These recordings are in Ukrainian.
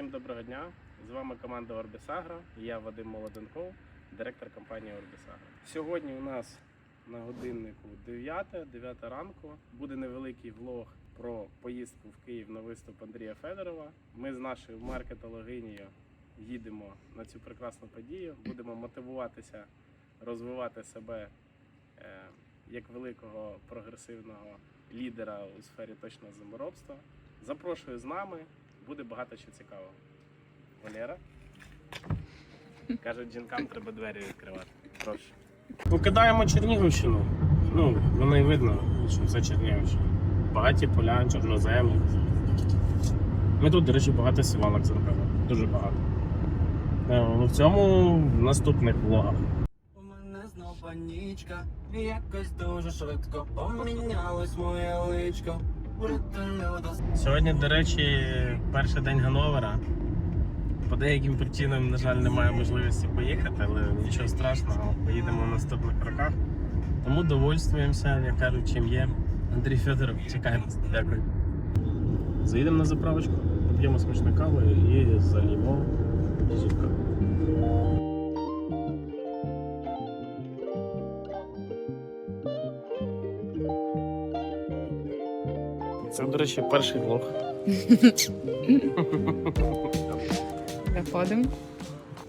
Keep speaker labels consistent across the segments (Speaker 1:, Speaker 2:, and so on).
Speaker 1: Всім доброго дня. З вами команда Орбісагра. Я Вадим Молоденков, директор компанії Орбісагра. Сьогодні у нас на годиннику 9, 9 ранку. Буде невеликий влог про поїздку в Київ на виступ Андрія Федорова. Ми з нашою маркетологинею їдемо на цю прекрасну подію. Будемо мотивуватися розвивати себе е, як великого прогресивного лідера у сфері точного землеробства. Запрошую з нами, буде багато що цікавого. Валера? Кажуть, жінкам треба двері відкривати. Прошу. Покидаємо Чернігівщину. Ну, воно і видно, що це Чернігівщина. Багаті поля, чорноземлі. Ми тут, до речі, багато сівалок зробили. Дуже багато. Е, ну, В цьому в наступних влогах.
Speaker 2: У мене знов панічка, якось дуже швидко помінялось моє личко.
Speaker 1: Сьогодні, до речі, перший день Гановера. По деяким причинам, на жаль, немає можливості поїхати, але нічого страшного, поїдемо в наступних роках. Тому довольствуємося, як кажуть, чим є. Андрій Федоров, чекає нас. Дякую. Заїдемо на заправочку, поп'ємо смачну каву і залімо зубка. Це, до речі, перший влог.
Speaker 3: Заходимо.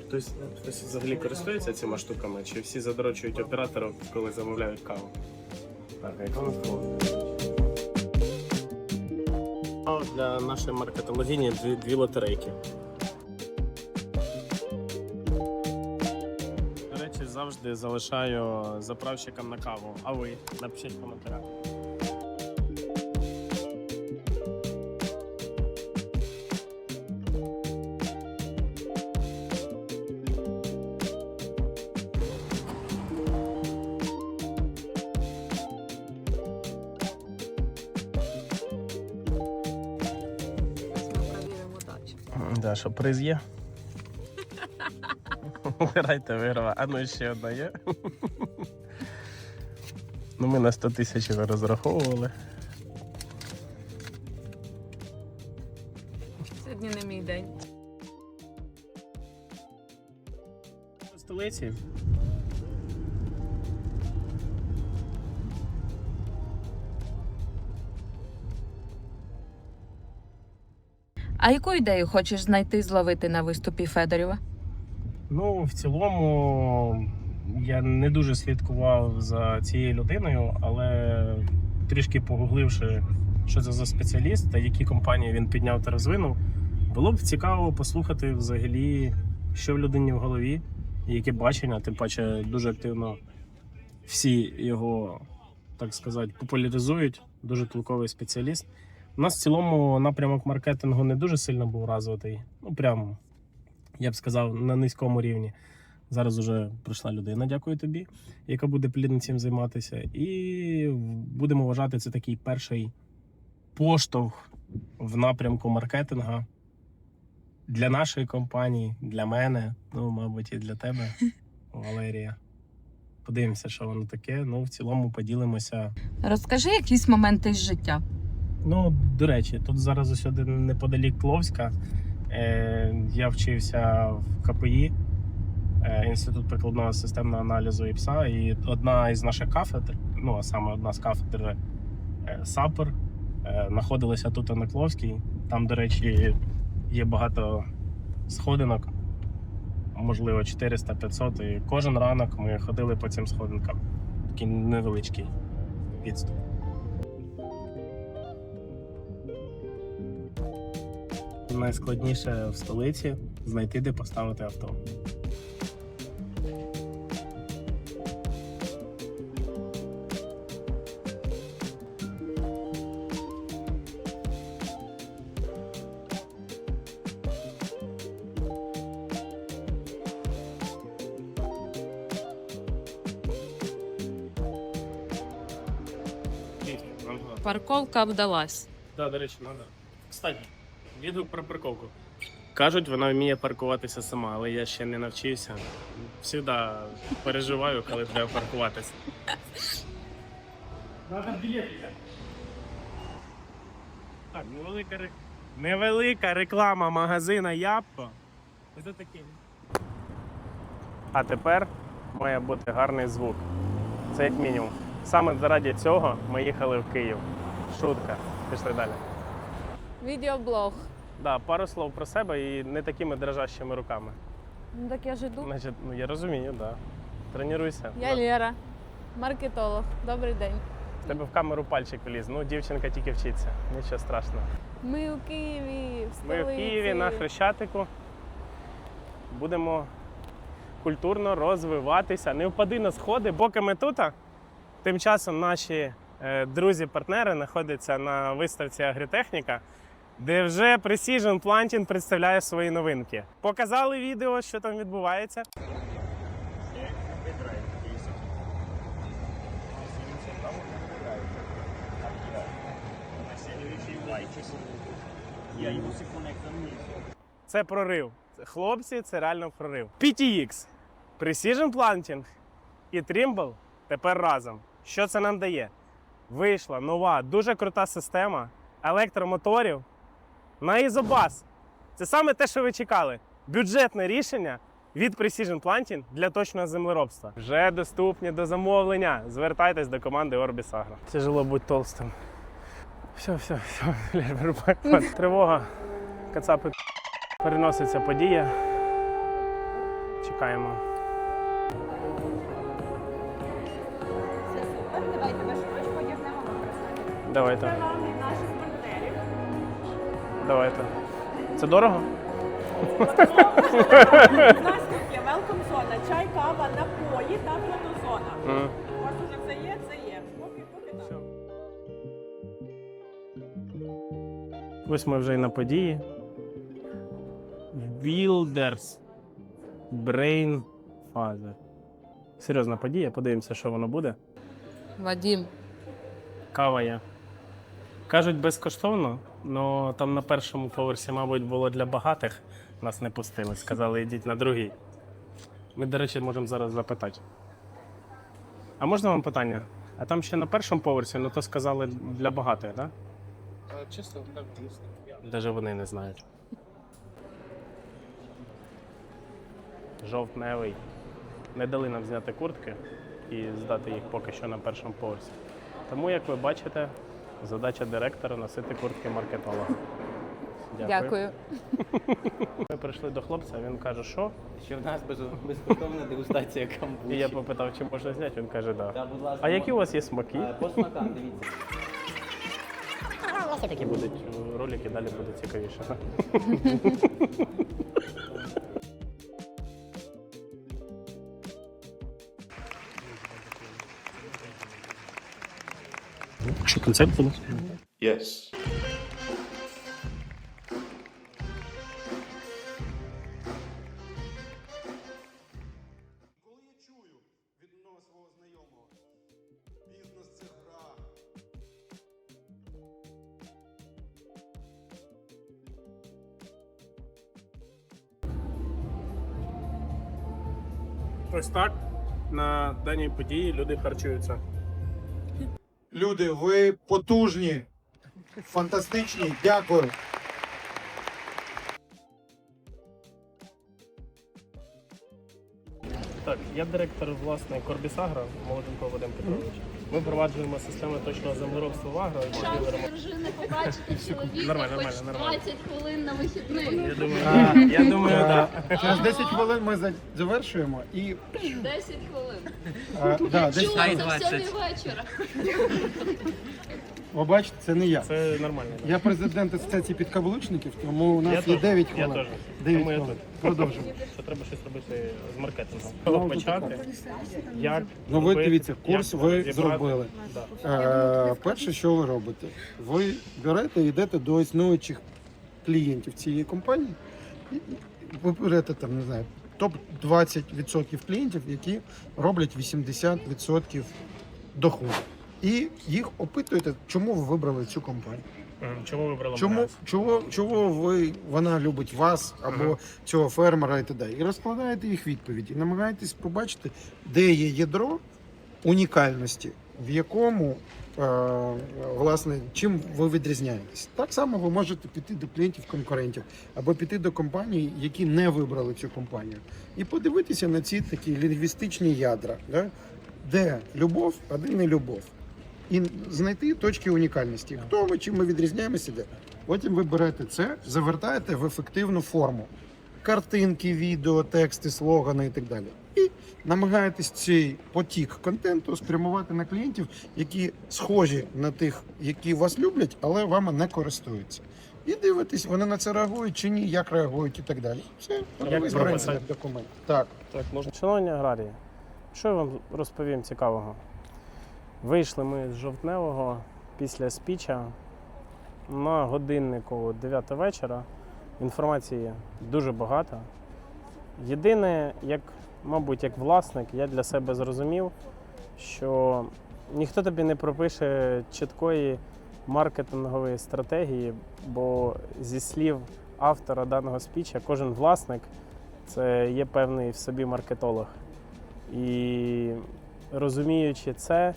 Speaker 1: Хтось, хтось взагалі користується цими штуками, чи всі задрочують операторів, коли замовляють каву? Так, а яка у нас кава? Для нашої маркетологіні дві, дві лотерейки. До речі, завжди залишаю заправщикам на каву. А ви напишіть в коментарях. Да, що приз є? Виграйте виграва. А ну ще одна є. Ну, ми на 100 тисяч розраховували.
Speaker 3: Сьогодні не мій день.
Speaker 1: Столиці.
Speaker 3: А яку ідею хочеш знайти зловити на виступі Федорєва?
Speaker 1: Ну, в цілому, я не дуже слідкував за цією людиною, але трішки погугливши, що це за спеціаліст та які компанії він підняв та розвинув, було б цікаво послухати взагалі, що в людині в голові, яке бачення, тим паче дуже активно всі його, так сказати, популяризують. Дуже толковий спеціаліст. У нас в цілому напрямок маркетингу не дуже сильно був розвитий. Ну, прям, я б сказав, на низькому рівні. Зараз уже прийшла людина, дякую тобі, яка буде плідно цим займатися. І будемо вважати це такий перший поштовх в напрямку маркетинга для нашої компанії, для мене, ну, мабуть, і для тебе, Валерія. Подивимося, що воно таке. Ну, в цілому поділимося.
Speaker 3: Розкажи якісь моменти з життя.
Speaker 1: Ну, до речі, тут зараз ось один неподалік Пловська. Е, я вчився в КПІ, е, Інститут прикладного системного аналізу ІПСА, і одна із наших кафедр, ну а саме одна з кафедр е, САПР, е, знаходилася тут на Кловській. Там, до речі, є багато сходинок, можливо, 400-500. І кожен ранок ми ходили по цим сходинкам. Такий невеличкий відступ. Найскладніше в столиці знайти, де поставити авто.
Speaker 3: Парковка вдалась.
Speaker 1: Так, до речі, треба. Кстати, відгук про парковку. Кажуть, вона вміє паркуватися сама, але я ще не навчився. Всюди переживаю, коли треба паркуватися. Так, невелика, Невелика реклама магазина Яппо. Ось такий. А тепер має бути гарний звук. Це як мінімум. Саме заради цього ми їхали в Київ. Шутка. Пішли далі.
Speaker 3: Відеоблог.
Speaker 1: Да, пару слов про себе і не такими дрожащими руками.
Speaker 3: Ну так я ж іду.
Speaker 1: Значить, ну я розумію, да. Тренуйся.
Speaker 3: Я Лера, маркетолог. Добрий день.
Speaker 1: В тебе в камеру пальчик вліз. Ну, дівчинка тільки вчиться. Нічого страшного.
Speaker 3: Ми у Києві, в
Speaker 1: Ми в. Києві на Хрещатику. Будемо культурно розвиватися. Не впади на сходи, поки ми тут. Тим часом наші е, друзі-партнери знаходяться на виставці Агрітехніка, де вже Precision Planting представляє свої новинки. Показали відео, що там відбувається. Це прорив. Хлопці, це реально прорив. PTX, Precision Planting і Trimble тепер разом. Що це нам дає? Вийшла нова, дуже крута система електромоторів на ізобас. Це саме те, що ви чекали. Бюджетне рішення від Precision Planting для точного землеробства. Вже доступні до замовлення. Звертайтесь до команди Orbis Agro. Тяжело бути толстим. Все, все, все. Тривога. Кацапи переноситься подія. Чекаємо.
Speaker 4: Давайте
Speaker 1: Давайте. Це дорого?
Speaker 4: У нас тут є велком зона, чай, кава, напої та фотозона.
Speaker 1: Мгм.
Speaker 4: У вас уже все є, це є. Поки, поки так.
Speaker 1: Ось ми вже і на події. Wilders Brain Father. Серйозна подія, подивимося, що воно буде.
Speaker 3: Вадім.
Speaker 1: Кава є. Кажуть, безкоштовно, але там на першому поверсі, мабуть, було для багатих. Нас не пустили. Сказали, йдіть на другий. Ми, до речі, можемо зараз запитати. А можна вам питання? А там ще на першому поверсі, ну то сказали для багатих, так? Да?
Speaker 5: Чисто так
Speaker 1: Даже вони не знають. Жовтневий. Не дали нам зняти куртки і здати їх поки що на першому поверсі. Тому, як ви бачите, задача директора носити куртки маркетолога.
Speaker 3: Дякую.
Speaker 1: Ми прийшли до хлопця, він каже, що?
Speaker 5: Що в нас без- безкоштовна дегустація камбучі.
Speaker 1: І я попитав, чи можна зняти. Він каже, так.
Speaker 5: Та,
Speaker 1: Да.
Speaker 5: будь ласка,
Speaker 1: А які у вас є смаки?
Speaker 5: Е, По смакам, дивіться.
Speaker 1: Такі будуть е, ролики, далі буде цікавіше.
Speaker 6: знайомого, бізнес це гра.
Speaker 1: Ось так на даній події люди харчуються.
Speaker 6: Люди, ви потужні, фантастичні. Дякую.
Speaker 1: Так, я директор власне Корбісагра Молоденко Вадим Петрович. Ми впроваджуємо систему точного землеробства в агро. і
Speaker 7: Шанс дружини побачити чоловіка
Speaker 1: Нормально,
Speaker 7: хоч
Speaker 1: нормально, нормально.
Speaker 7: 20 хвилин на вихідних.
Speaker 1: Я думаю, я думаю, так.
Speaker 6: Через 10 хвилин ми за- завершуємо і
Speaker 7: 10 хвилин.
Speaker 6: е, да, десь,
Speaker 7: Чув, це в 7 вечора.
Speaker 6: ви бачите, це не я.
Speaker 1: Це нормально.
Speaker 6: Я президент асоціації підкаблучників, тому у нас
Speaker 1: Я
Speaker 6: є
Speaker 1: теж,
Speaker 6: 9
Speaker 1: я
Speaker 6: хвилин.
Speaker 1: теж.
Speaker 6: 9
Speaker 1: Тому я
Speaker 6: хвилин.
Speaker 1: тут.
Speaker 6: Продовжуємо.
Speaker 1: Що треба щось робити з маркетингом. З чого почати? Як
Speaker 6: Ну ви
Speaker 1: робити,
Speaker 6: дивіться, курс ви
Speaker 1: розібрати.
Speaker 6: зробили.
Speaker 1: Да.
Speaker 6: Е, перше, що ви робите? Ви берете і йдете до існуючих клієнтів цієї компанії. і Ви берете там, не знаю, топ 20% клієнтів, які роблять 80% доходу. І їх опитуєте, чому ви вибрали цю компанію.
Speaker 1: Чому ви вибрали
Speaker 6: Чому,
Speaker 1: Магаз?
Speaker 6: чого, чого ви, вона любить вас або
Speaker 1: Ага.
Speaker 6: цього фермера і т.д. І розкладаєте їх відповіді. І намагаєтесь побачити, де є ядро унікальності, в якому е, власне, чим ви відрізняєтесь. Так само ви можете піти до клієнтів-конкурентів або піти до компаній, які не вибрали цю компанію, і подивитися на ці такі лінгвістичні ядра, да? де любов, а де не любов. І знайти точки унікальності. Хто ми, чим ми відрізняємося, де. Потім ви берете це, завертаєте в ефективну форму. Картинки, відео, тексти, слогани і так далі. І намагаєтесь цей потік контенту спрямувати на клієнтів, які схожі на тих, які вас люблять, але вами не користуються. І дивитесь, вони на це реагують чи ні, як реагують і так далі. Все, документ. Так.
Speaker 1: Так, можна. Шановні аграрії, що я вам розповім цікавого? Вийшли ми з жовтневого після спіча на годиннику 9 вечора. Інформації дуже багато. Єдине, як, мабуть, як власник, я для себе зрозумів, що ніхто тобі не пропише чіткої маркетингової стратегії, бо зі слів автора даного спіча, кожен власник це є певний в собі маркетолог. І розуміючи це,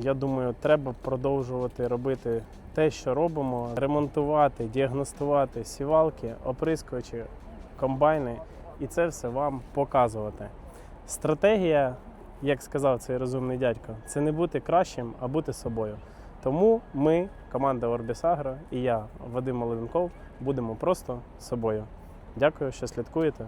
Speaker 1: я думаю, треба продовжувати робити те, що робимо, ремонтувати, діагностувати сівалки, оприскувачі, комбайни, і це все вам показувати. Стратегія, як сказав цей розумний дядько, це не бути кращим, а бути собою. Тому ми, команда Орбіс Агро і я, Вадим Молоденков, будемо просто собою. Дякую, що слідкуєте.